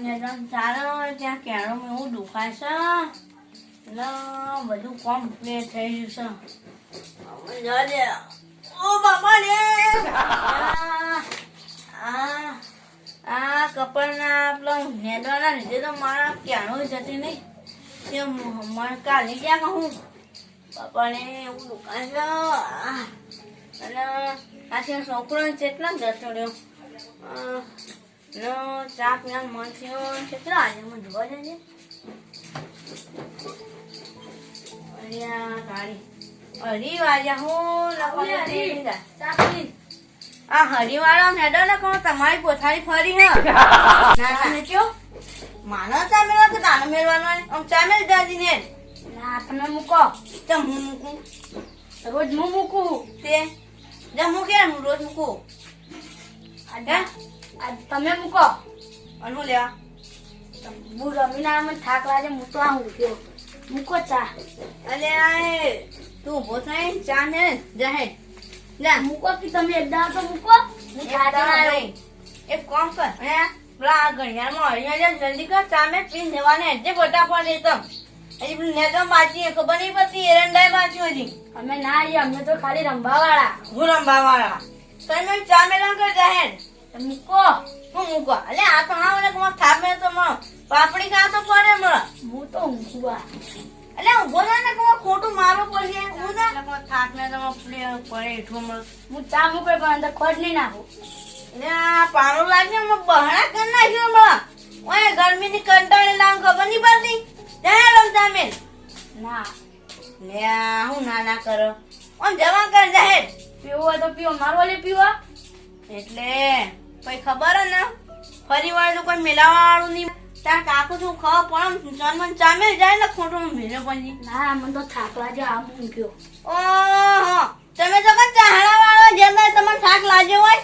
ત્યાં ક્યારો એવું દુખાય છે. એટલે બધું કમ્પ્લીટ થઈ ગયું છે. ઓ બાપા રે આ કપડના પેલા નેદવાના લીધે તો મારા ક્યાણો જતી નહીં. તે મને કાલે ક્યાં કહું બાપાને એવું દુકાન છે. અને આ છોકરો કેટલા જતો રહ્યો? નો ચા પીવાનું મન થયો. કેટલા આજે મને જોવા જજે હું લખવા હરી. પી આ હરિવાળો મેડો ને કહું તમારી પોથારી ફરી હ. કયો? માનો ચા મેળવા કે તાનો મેળવાનો? આમ ચા મેળ દાદી ને મૂકો. તો હું મૂકું? રોજ હું મૂકું? તે? હું રોજ મૂકું? આજ તમે મૂકો. અને હું લેવા? હું રમીને આમ થાક લાગે હું તો આવું મૂકો ચા. અલે આય તું ઊભો થાય ચા ને જાહેર જા મૂકો કે તમે એક દાડો તો મૂકો. હું આવ્યો એક કામ કર હે? પેલા ઘડિયાળમાં હરિયા જલ્દી કર ચા મેં પીને એટલે જે પણ એકદમ હજી પેલું નેતો બાકી ખબર નહીં પડતી એરંડાય બાકી હજી. અમે ના આવીએ અમે તો ખાલી રમવા વાળા હું રંબા વાળા તમે ચા મેળા કર જાહેર મૂકો હું મૂકો અલે આ તો હા મને કોણ થાપે તો મને પાપડી ખા તો પડે મને. હું તો મૂકવા અલે ઊભો ના ને કોણ ખોટું મારવું પડશે હું ના કોણ થાપ તો પડે પડે હેઠું મળે. હું ચા મૂકે પણ અંદર ખોટ નહીં નાખું. ને આ પાણું લાગે મને બહાણા કર નાખ્યો હમણાં ઓય ગરમીની કંટાળી લાવ ખબર નહીં પડતી? જાહેર રમતા મેં ના. લે હું ના ના કરો. ઓમ જવા કર જાહેર પીવો તો પીવો. મારો લે પીવા. એટલે કઈ ખબર હે ને. ફરી વાર તો કોઈ મેલાવાળું નહીં. ત્યાં કાકુ છું ખ પણ જન્મ ચામે જાય ને ખોટું મેલે પછી ના મને તો થાક લાગે આ મૂક્યો ઓહો તમે તો કે ચાહણા વાળો જેમ તમને થાક લાગ્યો હોય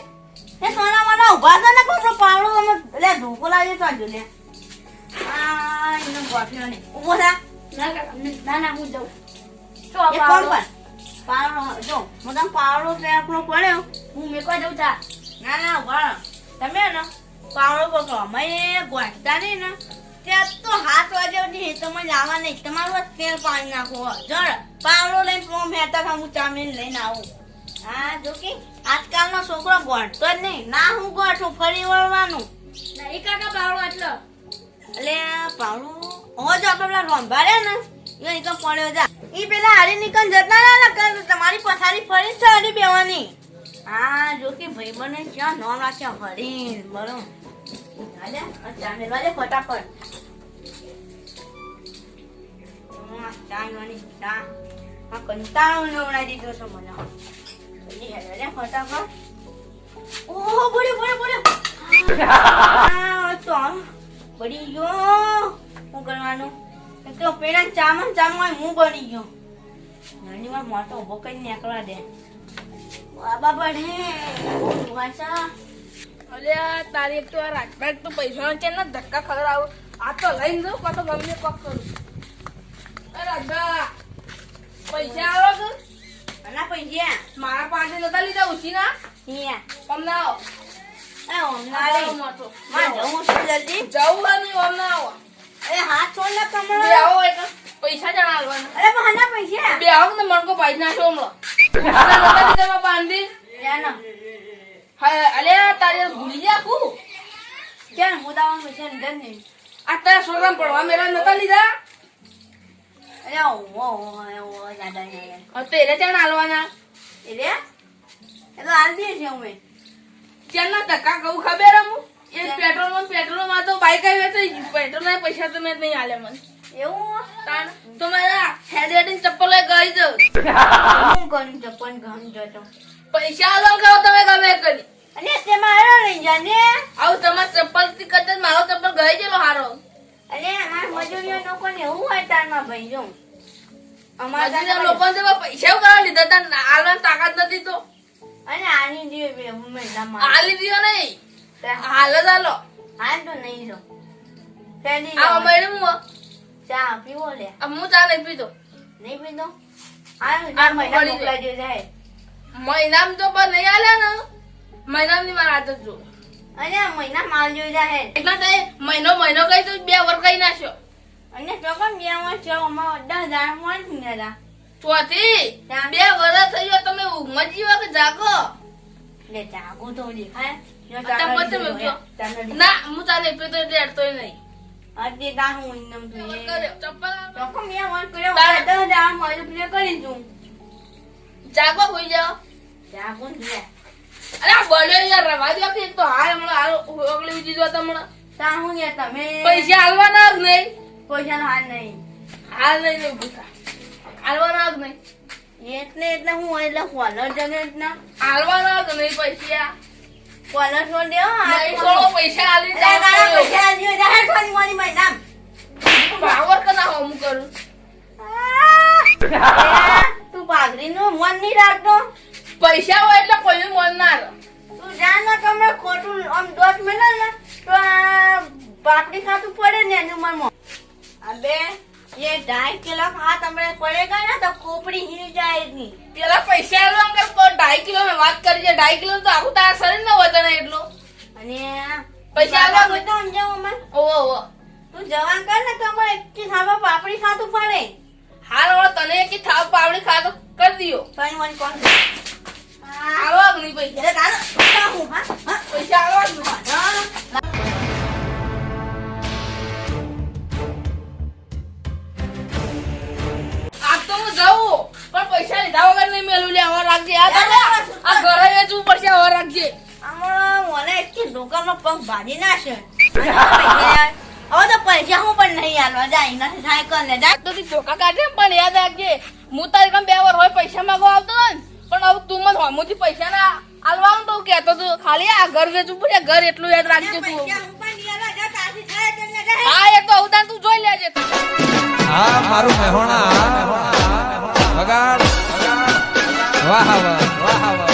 એ સોના મને ઊભા થા ને ખોટું પાવડું અમે લે ધોકો લાગે તો જો લે. આ એનો ગોઠ્યો ને ઊભો થા. ના હું જાઉં. તો પાવડો. જો હું તને પાવડો તે આપણો પડ્યો. હું મેકવા જઉં ચા ના ના ઊભા. તમે ને પાવડો પકડો. અમે ગોઠતા નહીં ને. ત્યાં તો હાથ વાગ્યા સુધી તમે જવા નહીં. તમારું જ તેલ પાણી નાખો. જળ પાવડો લઈને હું મહેતા થા ચામીન લઈને આવું. હા જો કે આજકાલનો છોકરો ગોઠતો જ નહીં. ના હું ગોઠું ફરી વળવાનું. નહીં કાકા પાવડો આટલો. એટલે પાવડો હો જો આપણે પેલા રોંભાડે ને. એ તો પડ્યો જા. એ પેલા હારી નીકળ જતા ના. ના તમારી પથારી ફરી જ છે બેવાની. હા જો ભાઈ બને ક્યાં નોમ રાખ્યા ફરી બરો હાલે ચા મેળવા દે ફટાફટ. ચા મેળવાની ચા. હા કંટાળો નવડાવી દીધો છે મને. જલ્દી હેડો ફટાફટ. ઓહો, બોલ્યો બોલે બોલ્યો. તો બળી ગયો. શું કરવાનું? તો પેલા ચામન ચામન હું બળી ગયો. નાનીમાં મોટો ઊભો કરીને નીકળવા દે. બાબા બળે વાસા અલ્યા તારી એક તો આ રાજભાઈ તો પૈસા છે ને ધક્કા ખબર આવો આ તો લઈને જાઉં કાં તો ગમે કોક કરું. એ રાજભા પૈસા આવો કે? આના પૈસા. મારા પાસે નતા લીધા ઉછી ના? અહીંયા તમને આવો. એ ઓમના રે મોટો. માં જવું જલ્દી? જવું નહીં અમને આવો. એ હાથ છોડ ને કમળ. આવો એટલે પૈસા જણા આલવાના અરે પૈસા? બે આવો ને મણકો પાડી નાખ્યો હમણાં. નતા લીધા બાંધી. લેનો હા ભૂલી જા કુ ક્યાં હું દાવાનું પૈસા લીધા નહીં. આ તારા છોકરા પડવા મેરા નતા લીધા? અરે ઓ તેરે જણા આલવાના? એટલે? એ તો આલ દે છે અમે. ધક્કા કહું ખબર હું એ પેટ્રોલમાં પેટ્રોલમાં તો બાઈક આવી તો પેટ્રોલ ના પૈસા તો મેં નહીં આલે મને. એવું? તો મારા હેડ હેડ ચપ્પલ ગઈ જો. હું કરું ચપ્પલ ઘણ જતો પૈસા આલો કહો તમે ગમે કરી. અને તેમાં આવ્યો નહીં જાને આવું તમારા ચપ્પલથી કદાચ મારો ચપ્પલ ગઈ ગયેલો હારો. અને અમારા મજૂરીઓ લોકોને એવું હોય તારમાં ભાઈ જો અમારા લોકો લોકોને પૈસા એવું કરવા લીધા તા આલવાની તાકાત નથી તો. અને આની જે બે આલી નહીં. હાલ જ હાલો હાલ તો નહીં જો. આ હું. ચા પીવો લે. હું ચા નહીં પીતો. નહીં પીતો? આ મહિના જાય મહિનામાં તો પણ નહીં આલ્યા ને. મહિનામાં ની મારા હાથ જ. અને મહિના માલ જોઈ જાય એટલે તે મહિનો મહિનો કઈ તો બે વર્ષ કઈ નાખ્યો અને બે બેમાં છે અમાર દસ હજારમાં. ચોથી? બે વર્ષ થઈ ગયો તમે ઊંઘમાં જીવો કે જાગો? લે જાગો તો દેખાય. ના હું ચાલે પીતો એટલે અડતોય નહીં. અડધી તાર હું ઇન્નમ જોઈએ. ચપ્પલ આપ. ચોકમ બેમાં કર્યો? તારે- દસ હજારમાં એટલે કરી દઉં જાગો હોઈ જાઓ. જાગું જ અરે આ યાર રવા દો કે તો હાલ હમણાં હાલ ઓગળી ઉજી જો તમને. તાર હું યાર તમે? પૈસા હાલવાના જ નહીં. પૈસાનો હાલ નહીં. હાલ નહીં નહીં ભૂખા. હાલવાના જ નહીં. એટલે એટલે હું એટલે હોલર જગે એટલે. હાલવાના જ નહીં પૈસા. કોલર છોડ દે હો, હાથ નહીં છોડો. છોડો પૈસા હાલી અરે તારા પૈસા આલ્યો, જાહેર થોડી મોરી મહિના ભાવર કે હોમ કરું. તું પાઘડી નું મન નહીં રાખતો? પૈસા હોય એટલે કોઈ મન ના તું જાણ ને તમે ખોટું આમ દોટ મેલે ને તો આ પાપડી ખાતું પડે ને એનું મનમાં અબે ये ढाई किलो हाथ हमारे पड़ेगा ना तो खोपड़ी हिल जाएगी પેલા પૈસા આલવા અંકલ પર ઢાઈ કિલો ની વાત કરી છે ઢાઈ કિલો તો આખું તારા શરીર ને વજન એટલું અને પૈસા આલવા બાબા તો સમજાવો મને ઓવો ઓવો તું જવાન કર ને તો અમારે એકથી સાવા પાપડી ખાતું પડે હાલ હવે તને કે થાવ પાવડી ખાતો કરી દિયો તઈ મને કોણ આલવા જ નહીં પૈસા એટલે તારે હું હા હા પૈસા આલવા દુકાનમાં પગ ભાજી નાખશે હવે તો પૈસા હું પણ નહીં આલવા જાય નથી થાય ને જાય તો ધોકા કાઢે પણ યાદ રાખજે હું તારી કામ બે વાર હોય પૈસા માંગો આવતો ને પણ હવે તું મને હમુથી પૈસા ના આલવાનું તો કેતો તું ખાલી આ ઘર વેચવું પડે ઘર એટલું યાદ રાખજે તું. પૈસા હું એ તો અવદાન તું જોઈ લેજે. હા મારું મહેણા વાહ વાહ વાહ.